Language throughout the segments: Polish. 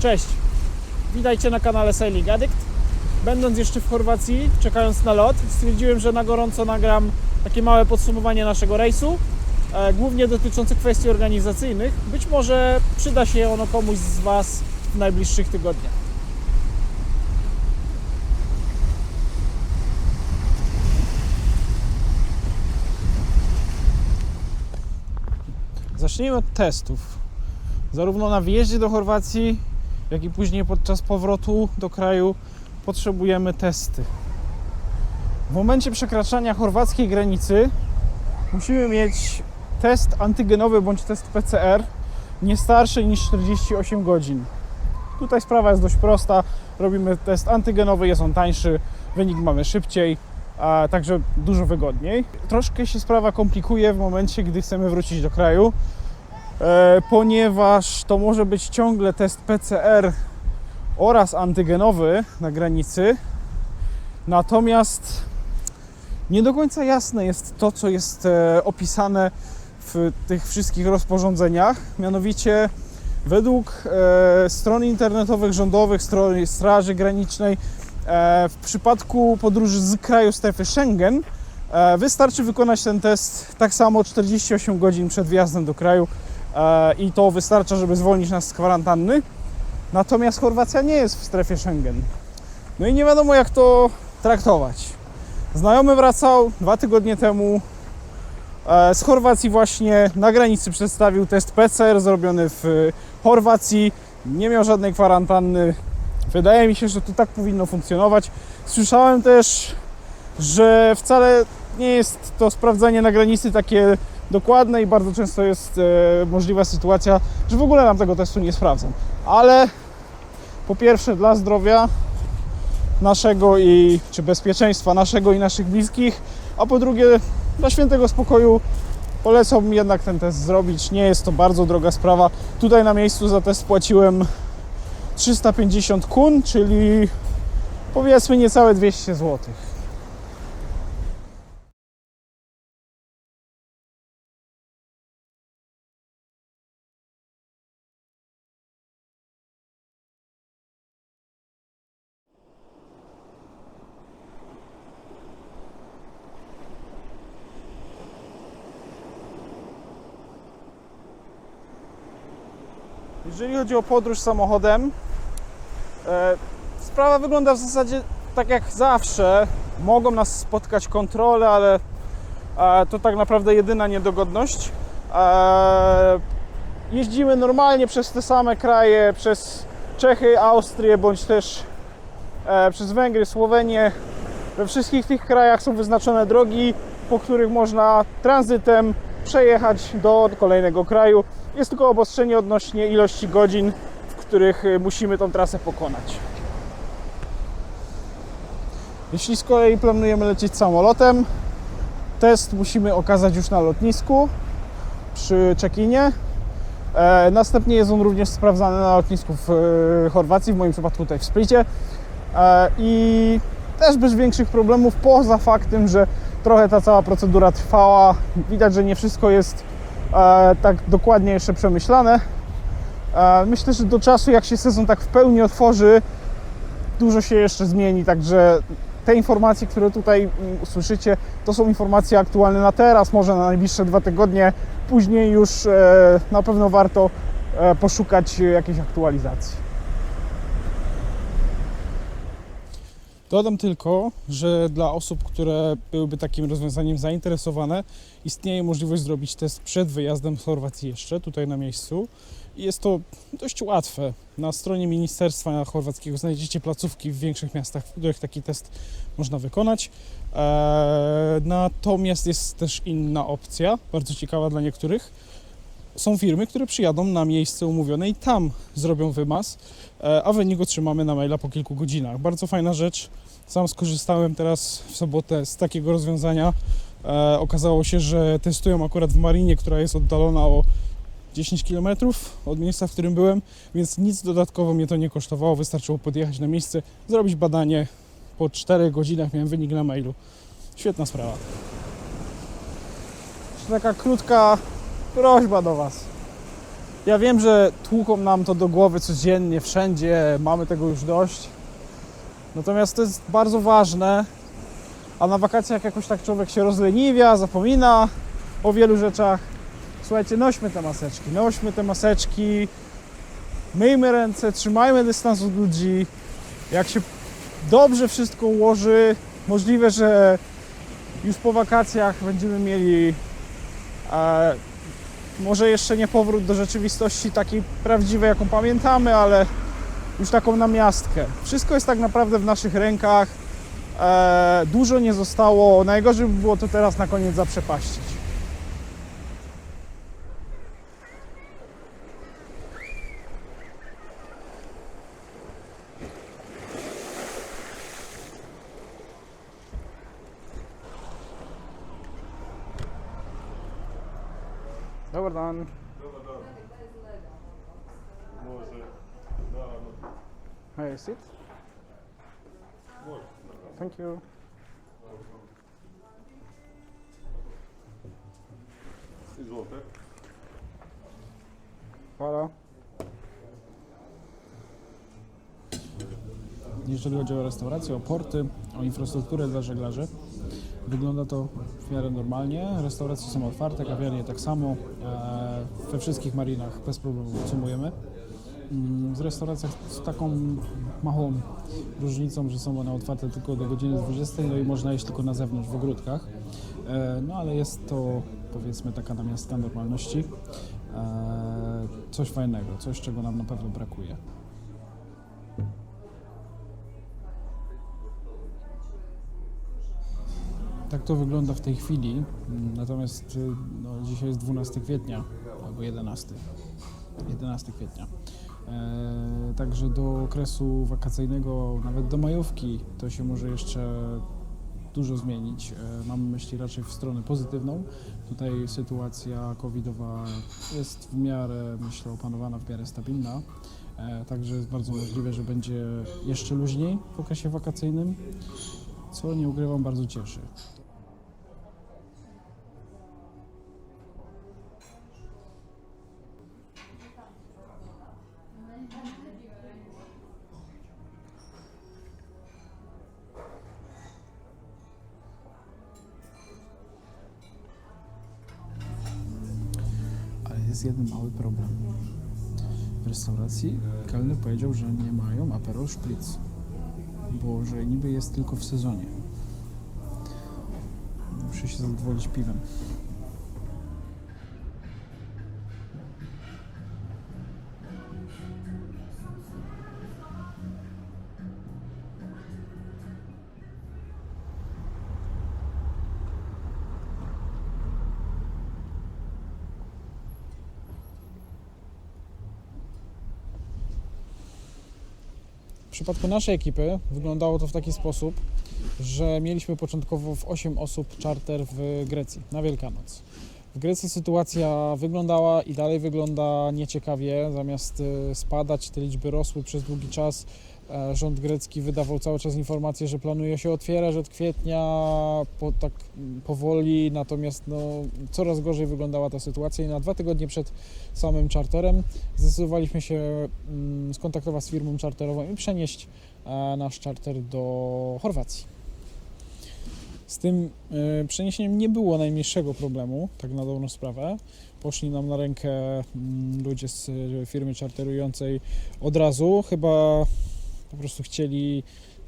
Cześć, witajcie na kanale Sailing Addict. Będąc jeszcze w Chorwacji, czekając na lot, stwierdziłem, że na gorąco nagram takie małe podsumowanie naszego rejsu, e, głównie dotyczące kwestii organizacyjnych. Być może przyda się ono komuś z Was w najbliższych tygodniach. Zacznijmy od testów. Zarówno na wjeździe do Chorwacji, jak i później podczas powrotu do kraju potrzebujemy testy. W momencie przekraczania chorwackiej granicy musimy mieć test antygenowy bądź test PCR nie starszy niż 48 godzin. Tutaj sprawa jest dość prosta. Robimy test antygenowy, jest on tańszy, wynik mamy szybciej, a także dużo wygodniej. Troszkę się sprawa komplikuje w momencie, gdy chcemy wrócić do kraju, ponieważ to może być ciągle test PCR oraz antygenowy na granicy. Natomiast nie do końca jasne jest to, co jest e, opisane w tych wszystkich rozporządzeniach. Mianowicie, według e, stron internetowych rządowych, strony Straży Granicznej, e, w przypadku podróży z kraju strefy Schengen e, wystarczy wykonać ten test tak samo 48 godzin przed wjazdem do kraju e, i to wystarcza, żeby zwolnić nas z kwarantanny. Natomiast Chorwacja nie jest w strefie Schengen. No i nie wiadomo jak to traktować. Znajomy wracał dwa tygodnie temu e, z Chorwacji właśnie na granicy przedstawił test PCR zrobiony w e, Chorwacji. Nie miał żadnej kwarantanny. Wydaje mi się, że to tak powinno funkcjonować. Słyszałem też, że wcale nie jest to sprawdzanie na granicy takie dokładne i bardzo często jest e, możliwa sytuacja, że w ogóle nam tego testu nie sprawdzą. Ale po pierwsze dla zdrowia naszego i czy bezpieczeństwa naszego i naszych bliskich, a po drugie dla świętego spokoju polecam jednak ten test zrobić. Nie jest to bardzo droga sprawa. Tutaj na miejscu za test płaciłem 350 kun, czyli powiedzmy niecałe 200 zł. Jeżeli chodzi o podróż samochodem, e, sprawa wygląda w zasadzie tak jak zawsze. Mogą nas spotkać kontrole, ale e, to tak naprawdę jedyna niedogodność. E, jeździmy normalnie przez te same kraje, przez Czechy, Austrię, bądź też przez Węgry, Słowenię. We wszystkich tych krajach są wyznaczone drogi, po których można tranzytem przejechać do kolejnego kraju. Jest tylko obostrzenie odnośnie ilości godzin, w których y, musimy tą trasę pokonać. Jeśli z kolei planujemy lecieć samolotem, test musimy okazać już na lotnisku przy check-inie. E, następnie jest on również sprawdzany na lotnisku w e, Chorwacji, w moim przypadku tutaj w Splicie. E, I też bez większych problemów, poza faktem, że trochę ta cała procedura trwała. Widać, że nie wszystko jest e, tak dokładnie jeszcze przemyślane. E, myślę, że do czasu, jak się sezon tak w pełni otworzy, dużo się jeszcze zmieni, także te informacje, które tutaj usłyszycie, to są informacje aktualne na teraz, może na najbliższe dwa tygodnie. Później już e, na pewno warto e, poszukać jakiejś aktualizacji. Dodam tylko, że dla osób, które byłyby takim rozwiązaniem zainteresowane, istnieje możliwość zrobić test przed wyjazdem z Chorwacji jeszcze, tutaj na miejscu. Jest to dość łatwe. Na stronie Ministerstwa Chorwackiego znajdziecie placówki w większych miastach, w których taki test można wykonać. Eee, natomiast jest też inna opcja, bardzo ciekawa dla niektórych. Są firmy, które przyjadą na miejsce umówione i tam zrobią wymaz, e, a wynik otrzymamy na maila po kilku godzinach. Bardzo fajna rzecz. Sam skorzystałem teraz w sobotę z takiego rozwiązania. E, okazało się, że testują akurat w Marinie, która jest oddalona o 10 km od miejsca, w którym byłem, więc nic dodatkowo mnie to nie kosztowało. Wystarczyło podjechać na miejsce, zrobić badanie. Po 4 godzinach miałem wynik na mailu. Świetna sprawa. Taka krótka prośba do Was. Ja wiem, że tłuką nam to do głowy codziennie, wszędzie, mamy tego już dość. Natomiast to jest bardzo ważne, a na wakacjach jakoś tak człowiek się rozleniwia, zapomina o wielu rzeczach. Słuchajcie, nośmy te maseczki, nośmy te maseczki, myjmy ręce, trzymajmy dystans od ludzi. Jak się dobrze wszystko ułoży, możliwe, że już po wakacjach będziemy mieli e, może jeszcze nie powrót do rzeczywistości takiej prawdziwej, jaką pamiętamy, ale już taką namiastkę. Wszystko jest tak naprawdę w naszych rękach. E, dużo nie zostało. Najgorzej by było to teraz na koniec zaprzepaścić. Dobar dan. Može. Da, no, Hey, sit. može. Thank you. Izvolite. Hvala. Jeżeli chodzi o restauracje, o porty, o infrastrukturę dla żeglarzy, wygląda to w miarę normalnie. Restauracje są otwarte, kawiarnie tak samo. E, We wszystkich marinach bez problemu consumujemy. Mm, W restauracjach z taką małą różnicą, że są one otwarte tylko do godziny 20, no i można jeść tylko na zewnątrz w ogródkach. E, No ale jest to powiedzmy taka namiastka normalności. E, Coś fajnego, coś czego nam na pewno brakuje. Tak to wygląda w tej chwili, natomiast y, no, dzisiaj jest 12 kwietnia albo 11. 11 kwietnia. E, także do okresu wakacyjnego, nawet do majówki, to się może jeszcze dużo zmienić. E, mam myśli raczej w stronę pozytywną. Tutaj sytuacja covidowa jest w miarę, myślę, opanowana, w miarę stabilna. E, Także jest bardzo możliwe, że będzie jeszcze luźniej w okresie wakacyjnym, co nie ukrywam bardzo cieszy. Ale jest jeden mały problem. W restauracji kelner powiedział, że nie mają Aperol Spritz, bo że niby jest tylko w sezonie. Muszę się zadowolić piwem. Przypadku naszej ekipy wyglądało to w taki sposób, że mieliśmy początkowo w 8 osób charter w Grecji na Wielkanoc. W Grecji sytuacja wyglądała i dalej wygląda nieciekawie. Zamiast y, spadać, te liczby rosły przez długi czas. Rząd grecki wydawał cały czas informacje, że planuje się otwierać od kwietnia po, tak powoli, natomiast no, coraz gorzej wyglądała ta sytuacja i na dwa tygodnie przed samym charterem zdecydowaliśmy się mm, skontaktować z firmą charterową i przenieść e, nasz charter do Chorwacji. Z tym e, przeniesieniem nie było najmniejszego problemu, tak na dobrą sprawę. Poszli nam na rękę mm, ludzie z e, firmy charterującej od razu. Chyba po prostu chcieli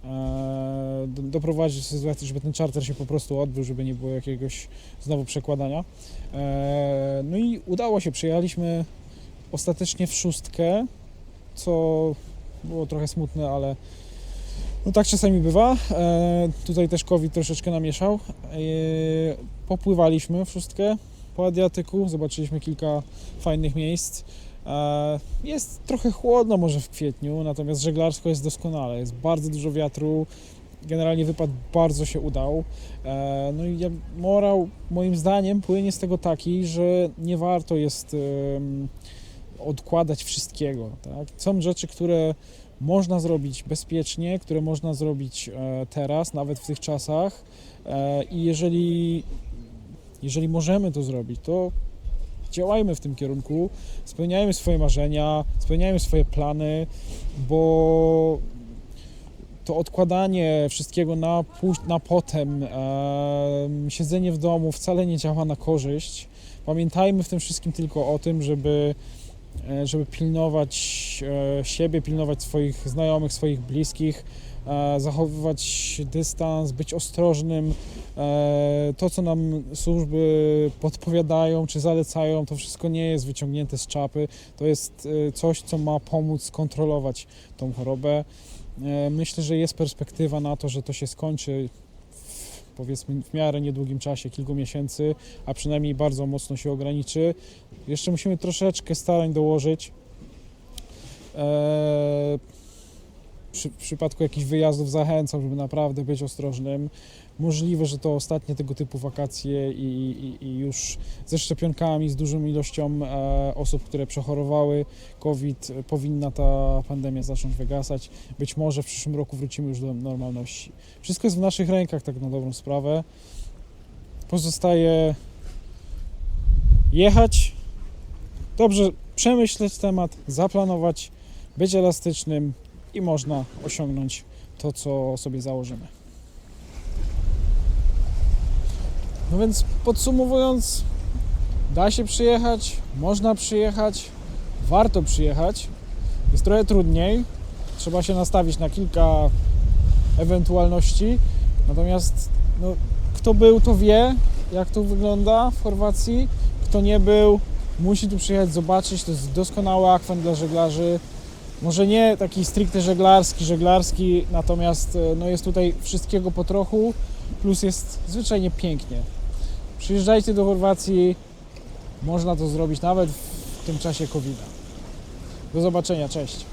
e, do- doprowadzić do sytuacji, żeby ten charter się po prostu odbył, żeby nie było jakiegoś znowu przekładania. E, No i udało się, przyjechaliśmy ostatecznie w szóstkę, co było trochę smutne, ale no tak czasami bywa. E, tutaj też COVID troszeczkę namieszał. Popływaliśmy w szóstkę po Adriatyku, zobaczyliśmy kilka fajnych miejsc. E, jest trochę chłodno może w kwietniu, natomiast żeglarsko jest doskonale. Jest bardzo dużo wiatru. Generalnie wypad bardzo się udał. E, no i morał moim zdaniem płynie z tego taki, że nie warto jest odkładać wszystkiego. Tak? Są rzeczy, które można zrobić bezpiecznie, które można zrobić e, teraz, nawet w tych czasach. I jeżeli, jeżeli możemy to zrobić, to działajmy w tym kierunku, spełniajmy swoje marzenia, spełniajmy swoje plany, bo to odkładanie wszystkiego na, na potem, em, siedzenie w domu wcale nie działa na korzyść. Pamiętajmy w tym wszystkim tylko o tym, żeby, e, żeby pilnować e, siebie, pilnować swoich znajomych, swoich bliskich, zachowywać dystans, być ostrożnym. E, To, co nam służby podpowiadają czy zalecają, to wszystko nie jest wyciągnięte z czapy. To jest e, coś, co ma pomóc kontrolować tą chorobę. E, Myślę, że jest perspektywa na to, że to się skończy powiedzmy w miarę niedługim czasie, kilku miesięcy, a przynajmniej bardzo mocno się ograniczy. Jeszcze musimy troszeczkę starań dołożyć. E, przy, w przypadku jakichś wyjazdów zachęcam, żeby naprawdę być ostrożnym. Możliwe, że to ostatnie tego typu wakacje i, i, i już ze szczepionkami, z dużą ilością e, osób, które przechorowały COVID, powinna ta pandemia zacząć wygasać. Być może w przyszłym roku wrócimy już do normalności. Wszystko jest w naszych rękach, tak na dobrą sprawę. Pozostaje jechać, dobrze przemyśleć temat, zaplanować, być elastycznym i można osiągnąć to, co sobie założymy. No więc podsumowując, da się przyjechać, można przyjechać, warto przyjechać. Jest trochę trudniej, trzeba się nastawić na kilka ewentualności. Natomiast no, kto był, to wie, jak to wygląda w Chorwacji. Kto nie był, musi tu przyjechać, zobaczyć. To jest doskonały akwen dla żeglarzy. Może nie taki stricte żeglarski, żeglarski, natomiast e, no, jest tutaj wszystkiego po trochu, plus jest zwyczajnie pięknie. Przyjeżdżajcie do Chorwacji, można to zrobić nawet w tym czasie covid -a. Do zobaczenia, cześć.